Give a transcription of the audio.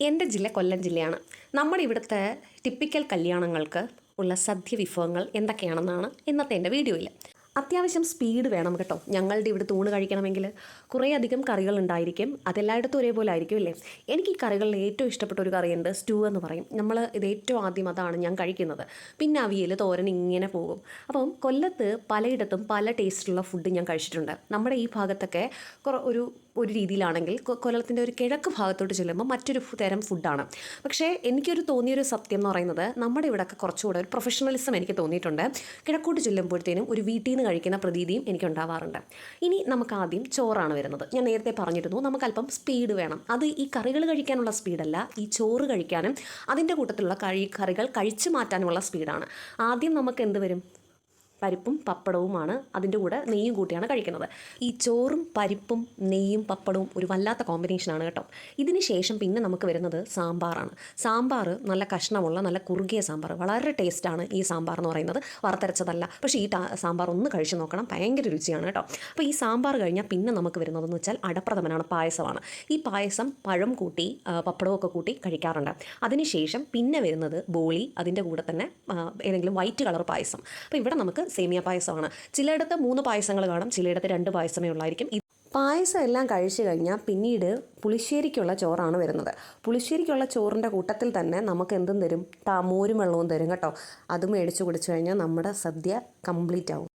എന്റെ ജില്ല കൊല്ലം ജില്ലയാണ്. നമ്മുടെ ഇവിടുത്തെ ടിപ്പിക്കൽ കല്യാണങ്ങൾക്ക് ഉള്ള സദ്യ വിഭവങ്ങൾ എന്തൊക്കെയാണെന്നാണ് ഇന്നത്തെ എന്റെ വീഡിയോയിൽ. അത്യാവശ്യം സ്പീഡ് വേണം കേട്ടോ. ഞങ്ങളുടെ ഇവിടെ തൂണ് കഴിക്കണമെങ്കിൽ കുറേ അധികം കറികൾ ഉണ്ടായിരിക്കും. അതെല്ലായിടത്തും ഒരേപോലെ ആയിരിക്കും അല്ലേ? എനിക്ക് ഈ കറികളിൽ ഏറ്റവും ഇഷ്ടപ്പെട്ട ഒരു കറിയുണ്ട് സ്റ്റൂ എന്ന് പറയും. നമ്മൾ ഇത് ഏറ്റവും ആദ്യം അതാണ് ഞാൻ കഴിക്കുന്നത്. പിന്നെ അവിയൽ തോരൻ ഇങ്ങനെ പോകും. അപ്പം കൊല്ലത്ത് പലയിടത്തും പല ടേസ്റ്റുള്ള ഫുഡ് ഞാൻ കഴിച്ചിട്ടുണ്ട്. നമ്മുടെ ഈ ഭാഗത്തൊക്കെ കുറ- ഒരു ഒരു രീതിയിലാണെങ്കിൽ കൊല്ലത്തിന്റെ ഒരു കിഴക്ക് ഭാഗത്തോട്ട് ചെല്ലുമ്പോൾ മറ്റൊരു തരം ഫുഡാണ്. പക്ഷേ എനിക്കൊരു തോന്നിയൊരു സത്യം എന്ന് പറയുന്നത് നമ്മുടെ ഇവിടെയൊക്കെ കുറച്ചുകൂടെ ഒരു പ്രൊഫഷണലിസം എനിക്ക് തോന്നിയിട്ടുണ്ട്. കിഴക്കോട്ട് ചെല്ലുമ്പോഴത്തേനും ഒരു വീട്ടിൽ നിന്ന് കഴിക്കുന്ന പ്രതീതിയും എനിക്ക് ഉണ്ടാവാറുണ്ട് ഇനി നമുക്ക് ആദ്യം ചോറാണ് വരുന്നത്. ഞാൻ നേരത്തെ പറഞ്ഞിരുന്നു നമുക്ക് അല്പം സ്പീഡ് വേണം. അത് ഈ കറികൾ കഴിക്കാനുള്ള സ്പീഡല്ല ഈ ചോറ് കഴിക്കാനും അതിന്റെ കൂട്ടത്തിലുള്ള കഴി കറികൾ കഴിച്ചു മാറ്റാനുമുള്ള സ്പീഡാണ് ആദ്യം നമുക്ക് എന്ത് വരും? പരിപ്പും പപ്പടവുമാണ് അതിന്റെ കൂടെ നെയ്യും കൂട്ടിയാണ് കഴിക്കുന്നത്. ഈ ചോറും പരിപ്പും നെയ്യും പപ്പടവും ഒരു വല്ലാത്ത കോമ്പിനേഷനാണ് കേട്ടോ. ഇതിന് ശേഷം പിന്നെ നമുക്ക് വരുന്നത് സാമ്പാറാണ്. സാമ്പാർ നല്ല കഷ്ണമുള്ള നല്ല കുറുകിയ സാമ്പാർ. വളരെ ടേസ്റ്റാണ് ഈ സാമ്പാർ എന്ന് പറയുന്നത്. വറുത്തരച്ചതല്ല. പക്ഷേ ഈ സാമ്പാർ ഒന്ന് കഴിച്ചു നോക്കണം. ഭയങ്കര രുചിയാണ് കേട്ടോ. അപ്പോൾ ഈ സാമ്പാർ കഴിഞ്ഞാൽ പിന്നെ നമുക്ക് വരുന്നതെന്ന് വെച്ചാൽ അടപ്രഥമനാണ് പായസമാണ്. ഈ പായസം പഴം കൂട്ടി പപ്പടവും കൂട്ടി കഴിക്കാറുണ്ട്. അതിനുശേഷം പിന്നെ വരുന്നത് ബോളി അതിന്റെ കൂടെ തന്നെ ഏതെങ്കിലും വൈറ്റ് കളർ പായസം. അപ്പോൾ ഇവിടെ നമുക്ക് സേമിയ പായസമാണ്. ചിലയിടത്ത് മൂന്ന് പായസങ്ങൾ കാണും ചിലയിടത്ത് രണ്ട് പായസമേ ഉള്ളായിരിക്കും. പായസം എല്ലാം കഴിച്ചു കഴിഞ്ഞാൽ പിന്നീട് പുളിശ്ശേരിക്കുള്ള ചോറാണ് വരുന്നത്. പുളിശ്ശേരിക്കുള്ള ചോറിന്റെ കൂട്ടത്തിൽ തന്നെ നമുക്ക് എന്തും തരും? താമോരും വെള്ളവും തരും കേട്ടോ. അത് മേടിച്ച് കുടിച്ചു കഴിഞ്ഞാൽ നമ്മുടെ സദ്യ കംപ്ലീറ്റ് ആവും.